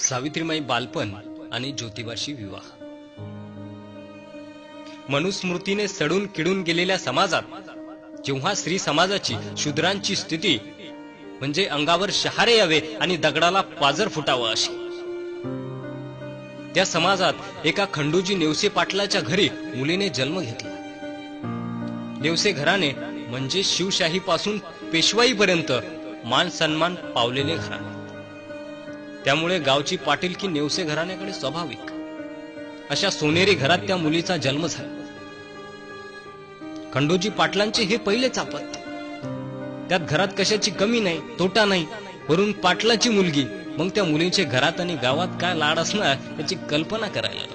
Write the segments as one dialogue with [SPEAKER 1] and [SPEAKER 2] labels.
[SPEAKER 1] सावित्रीमाई बालपण आणि ज्योतिबाशी विवाह. मनुस्मृतीने सडून किडून गेलेल्या समाजात जेव्हा स्त्री समाजाची शूद्रांची स्थिती म्हणजे अंगावर शहारे यावे आणि दगडाला पाजर फुटावं अशी. त्या समाजात एका खंडूजी नेवसे पाटलाच्या घरी मुलीने जन्म घेतला. नेवसे घराणे म्हणजे शिवशाही पासून पेशवाईपर्यंत मान सन्मान पावलेले घराणे. त्यामुळे गावची पाटीलकी नेवसे घराण्याकडे स्वाभाविक. अशा सोनेरी घरात त्या मुलीचा जन्म झाला. खंडोजी पाटलांचे हे पहिलेच आपत त्यात घरात कशाची कमी नाही तोटा नाही वरून पाटलाची मुलगी मग त्या मुलीचे घरात आणि गावात काय लाड असणार याची कल्पना करायला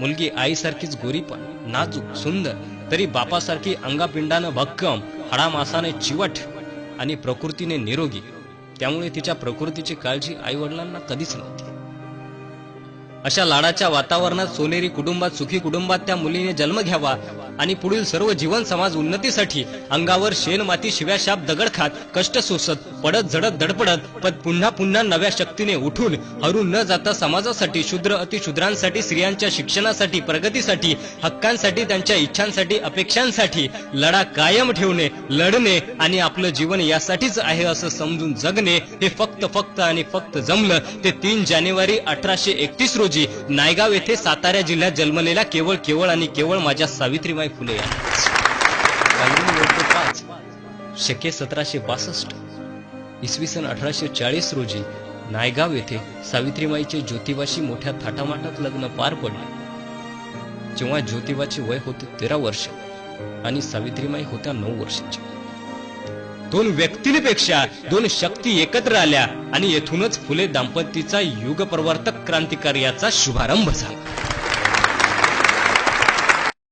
[SPEAKER 1] मुलगी आईसारखीच गोरीपण नाजूक सुंदर तरी बापासारखी अंगापिंडानं भक्कम हाडामासाने चिवट आणि प्रकृतीने निरोगी. त्यामुळे तिच्या प्रकृतीची काळजी आई वडिलांना कधीच नव्हती. अशा लाडाच्या वातावरणात सोनेरी कुटुंबात सुखी कुटुंबात त्या मुलीने जन्म घ्यावा आणि पुढील सर्व जीवन समाज उन्नतीसाठी अंगावर शेण माती शिव्या शाप दगड खात कष्ट सोसत पडत झडत धडपडत पण पुन्हा पुन्हा नव्या शक्तीने उठून हरून न जाता समाजासाठी शूद्र अतिशूद्रांसाठी स्त्रियांच्या शिक्षणासाठी प्रगतीसाठी हक्कांसाठी त्यांच्या इच्छांसाठी अपेक्षांसाठी लढा कायम ठेवणे लढणे आणि आपलं जीवन यासाठीच आहे असं समजून जगणे हे फक्त फक्त आणि फक्त जमलं. ते तीन जानेवारी अठराशे एकतीस रोजी नायगाव येथे सातारा जिल्ह्यात जन्मलेल्या केवळ केवळ आणि केवळ माझ्या सावित्रीबाई फुले पाच. शके सतराशे बासष्ट. इसवी सन अठराशे चाळीस रोजी नायगाव येथे सावित्रीबाईचे ज्योतिबाशी मोठ्या थाटामाटात लग्न पार पडले. जेव्हा ज्योतिबाचे वय होते तेरा वर्ष आणि सावित्रीमाई होत्या नऊ वर्षाच्या. दोन व्यक्तींपेक्षा दोन शक्ती एकत्र आल्या आणि येथूनच फुले दाम्पत्याचा युगप्रवर्तक क्रांतिकार्याचा शुभारंभ झाला.